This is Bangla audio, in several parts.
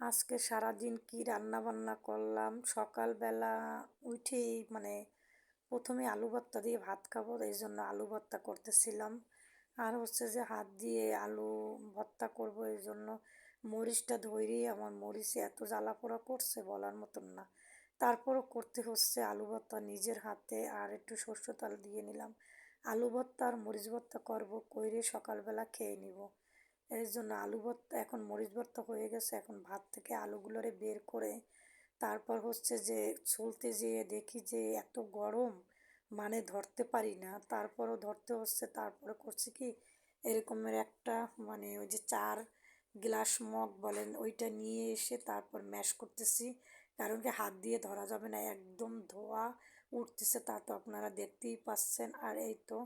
আজকে সারাদিন কি রান্না বান্না করলাম? সকালবেলা উঠেই মানে প্রথমে আলু ভর্তা দিয়ে ভাত খাব, এই জন্য আলু ভর্তা করতেছিলাম। আর হচ্ছে যে হাত দিয়ে আলু ভর্তা করব, এই জন্য মরিচটা ধরেই আমার মরিচে এত জ্বালা পোড়া করছে বলার মতন না। তারপরও করতে হচ্ছে আলু ভর্তা নিজের হাতে আর একটু সর্ষ তাল দিয়ে নিলাম। আলু ভর্তা আর মরিচ ভর্তা করব, কইরে সকালবেলা খেয়ে নিব। এর জন্য আলু ভর্তা, এখন মরিচ ভর্তা হয়ে গেছে। এখন ভাত থেকে আলুগুলোরে বের করে তারপর হচ্ছে যে ছুলতে যেয়ে দেখি যে এত গরম মানে ধরতে পারি না। তারপরও ধরতে হচ্ছে, তারপরে করছি কি, এরকমের একটা মানে ওই যে চার গ্লাস মগ বলেন, ওইটা নিয়ে এসে তারপর ম্যাশ করতেছি। কারণ কি, হাত দিয়ে ধরা যাবে না, একদম ধোয়া উঠতেছে তা তো আপনারা দেখতেই পাচ্ছেন। আর এই তো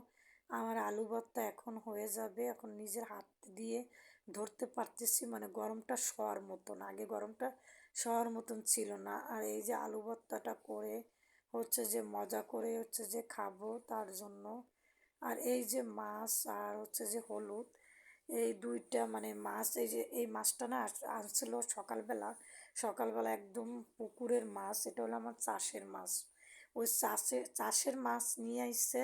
আমার আলু ভর্তা এখন হয়ে যাবে, এখন নিজের হাত দিয়ে ধরতে পারতেছি মানে গরমটা শোয়ার মতন। আগে গরমটা শোয়ার মতন ছিল না। আর এই যে আলু ভর্তাটা করে হচ্ছে যে মজা করে হচ্ছে যে খাব তার জন্য। আর এই যে মাছ আর হচ্ছে যে হলুদ, এই দুইটা মানে মাছ, এই যে এই মাছটা না আনছিল সকালবেলা। সকালবেলা একদম পুকুরের মাছ, এটা হলো আমার চাষের মাছ। ওই চাষের চাষের মাছ নিয়ে আসছে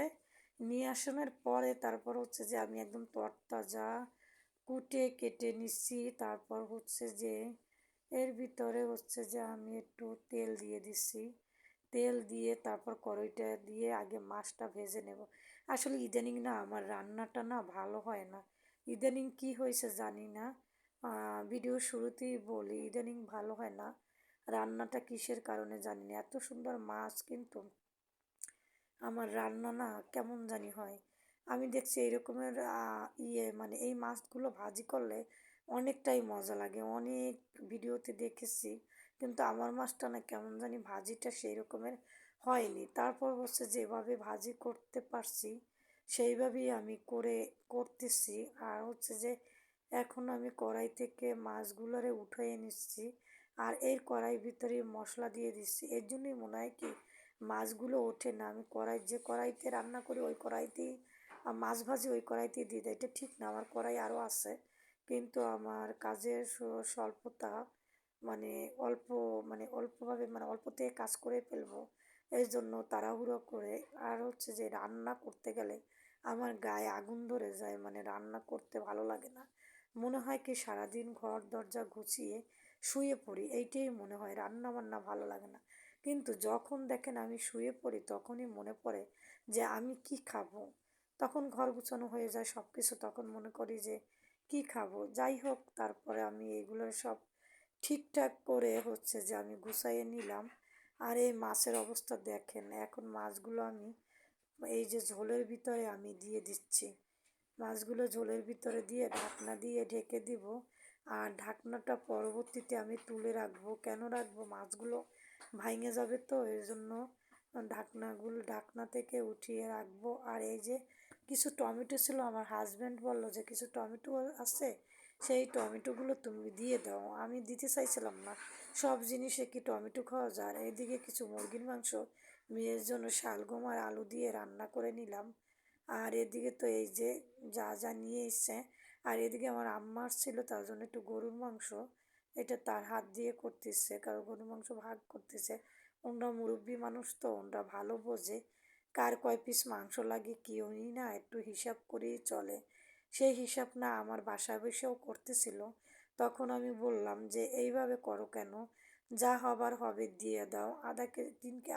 নিয়ে আসানোর পরে তারপর হচ্ছে যে আমি একদম তরতাজা কুটে কেটে নিচ্ছি। তারপর হচ্ছে যে এর ভিতরে হচ্ছে যে আমি একটু তেল দিয়ে দিচ্ছি। তেল দিয়ে তারপর কড়াইটা দিয়ে আগে মাছটা ভেজে নেব। আসলে ইদানিং না আমার রান্নাটা না ভালো হয় না। ইদানিং কি হয়েছে জানি না। ভিডিও শুরুতেই বলি, ইদানিং ভালো হয় না। রান্নাটা কিসের কারণে জানি না। এত সুন্দর মাছ কিন্তু আমার রান্না না কেমন জানি হয়। আমি দেখছি এইরকমের ইয়ে মানে এই মাছগুলো ভাজি করলে অনেকটাই মজা লাগে। অনেক ভিডিওতে দেখেছি, কিন্তু আমার মাছটা না কেমন জানি ভাজিটা সেই রকমের হয়নি। তারপর হচ্ছে যেভাবে ভাজি করতে পারছি, সেইভাবেই আমি করে, করতেছি। আর হচ্ছে যে এখন আমি কড়াই থেকে মাছগুলোরে উঠিয়ে নিচ্ছি, আর এর কড়াই ভিতরে মশলা দিয়ে দিচ্ছি। এর জন্যই মনে হয় কি মাছগুলো ওঠে না। আমি কড়াই, যে কড়াইতে রান্না করি ওই কড়াইতেই মাছ ভাজি ওই কড়াইতেই দিয়ে দেয়। এটা ঠিক না, আমার কড়াই আরও আছে। কিন্তু আমার কাজের স্বল্পতা মানে অল্প মানে অল্পভাবে মানে অল্পতে কাজ করে ফেলব, এই জন্য তাড়াহুড়ো করে। আর হচ্ছে যে রান্না করতে গেলে আমার গায়ে আগুন ধরে যায় মানে রান্না করতে ভালো লাগে না। মনে হয় কি সারাদিন ঘর দরজা গুছিয়ে শুয়ে পড়ি, এইটাই মনে হয়। রান্না বান্না ভালো লাগে না। কিন্তু যখন দেখেন আমি শুয়ে পড়ি, তখনই মনে পড়ে যে আমি কি খাব। তখন ঘর গুছানো হয়ে যায় সব কিছু তখন মনে করি যে কি খাব। যাই হোক, তারপরে আমি এগুলো সব ঠিকঠাক করে হচ্ছে যে আমি গুছাইয়ে নিলাম। আর এই মাছের অবস্থা দেখেন, এখন মাছগুলো আমি এই যে ঝোলের ভিতরে আমি দিয়ে দিচ্ছি। মাছগুলো ঝোলের ভিতরে দিয়ে ঢাকনা দিয়ে ঢেকে দিব। আর ঢাকনাটা পরবর্তীতে আমি তুলে রাখব। কেন রাখব? মাছগুলো ভাঙে যাবে তো, এর জন্য ঢাকনাগুলো, ঢাকনা থেকে উঠিয়ে রাখব। আর এই যে কিছু টমেটো ছিল, আমার হাজব্যান্ড বলল যে কিছু টমেটো আছে, সেই টমেটোগুলো তুমি দিয়ে দাও। আমি দিতে চাইছিলাম না, সব জিনিসে কি টমেটো খাওয়া যায়? এইদিকে কিছু মুরগির মাংস, মেয়ের জন্য শালগম আর আলু দিয়ে রান্না করে নিলাম। আর এদিকে তো এই যে যা যা নিয়ে এসছে, আর এদিকে আমার আম্মার ছিল তার জন্য একটু গরুর মাংস। এটা তার হাত দিয়ে করতেছে, কারও গরু মাংস ভাগ করতেছে। ওনরা মুরব্বী মানুষ তো ওনরা ভালো বোঝে। কার কয় পিস মাংস লাগে কেউই না, একটু হিসাব করেই চলে। সেই হিসাব না আমার বাসায় বসেও করতেছিল। তখন আমি বললাম যে, এইভাবে করো কেন? যা হবার হবে দিয়ে দাও। আধা কে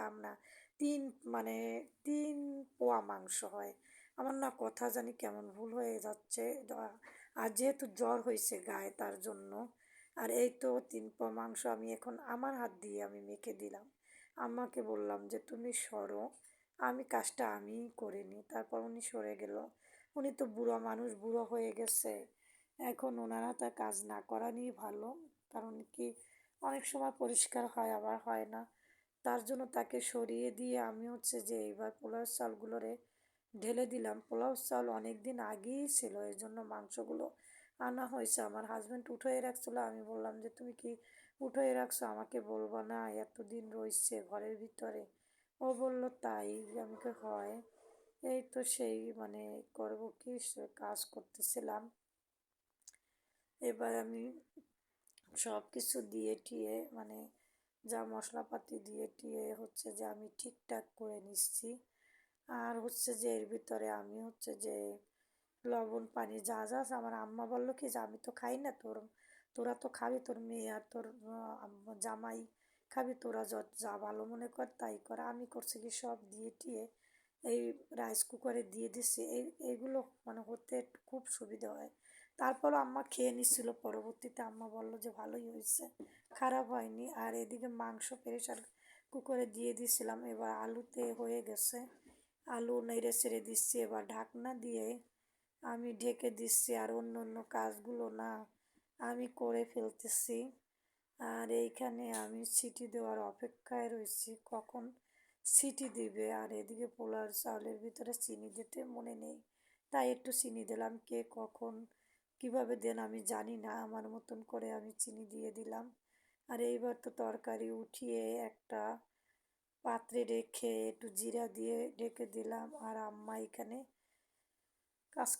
আমরা তিন মানে তিন পোয়া মাংস হয়। আমার না কথা জানি কেমন ভুল হয়ে যাচ্ছে। আর যেহেতু জ্বর হয়েছে গায়ে, তার জন্য আর এই তো তিন পোয়া মাংস আমি এখন আমার হাত দিয়ে আমি মেখে দিলাম। আমাকে বললাম যে, তুমি সরো। আমি কাজটা আমিই করে নিই। তারপর উনি সরে গেল। উনি তো বুড়ো মানুষ, বুড়ো হয়ে গেছে। এখন ওনারা তার কাজ না করানি ভালো। কারণ কি, অনেক সময় পরিষ্কার হয়, আবার হয় না। তার জন্য তাকে সরিয়ে দিয়ে আমি হচ্ছে যে, এইবার পোলাও চালগুলোরে ঢেলে দিলাম। পোলাও চাল অনেক দিন আগেই ছিল এই জন্য মাংসগুলো আনা হয়েছে। আমার হাজব্যান্ড উঠোয় রাখছিলো। আমি বললাম যে, তুমি কি উঠোয় রাখছো? আমাকে বলব না, এতদিন রয়েছে ঘরের ভিতরে। ও বলল, তাই আমাকে হয়। এই তো সেই মানে করব কি কাজ করতেছিলাম। এবার আমি সব কিছু দিয়ে টিয়ে মানে যা মশলাপাতি দিয়ে টিয়ে হচ্ছে যে, আমি ঠিকঠাক করে নিচ্ছি। আর হচ্ছে যে, এর ভিতরে আমি হচ্ছে যে লবণ, পানি, যা যা আছে আমার আম্মা বলল কি যে, আমি তো খাই না তোর, তোরা তো খাবি, তোর মেয়ে আর তোর জামাই খাবি, তোরা যত যা ভালো মনে কর, তাই কর। আমি করছি কি সব দিয়ে টিয়ে এই রাইস কুকারে দিয়ে দিচ্ছি এই এইগুলো মানে হতে খুব সুবিধা হয়। তারপরও আম্মা খেয়ে নিচ্ছিল। পরবর্তীতে আম্মা বলল যে, ভালোই হয়েছে, খারাপ হয়নি। আর এদিকে মাংস প্রেশার কুকারে দিয়ে দিয়েছিলাম এবার আলুতে হয়ে গেছে। আলু নেড়ে ছেড়ে দিচ্ছি। এবার ঢাকনা দিয়ে আমি ঢেকে দিচ্ছি আর অন্য অন্য কাজগুলো না আমি করে ফেলতেছি। আর এইখানে আমি সিটি দেওয়ার অপেক্ষায় রয়েছি। কখন সিটি দিবে? আর এদিকে পোলার চাউলের ভিতরে চিনি দিতে মনে নেই। তাই একটু চিনি দিলাম। কে কখন কীভাবে দেন আমি জানি না। আমার মতন করে আমি চিনি দিয়ে দিলাম। আর এইবার তো তরকারি উঠিয়ে একটা পাত্রে রেখে একটু জিরা দিয়ে ঢেকে দিলাম। আর আম্মা এখানে কাজ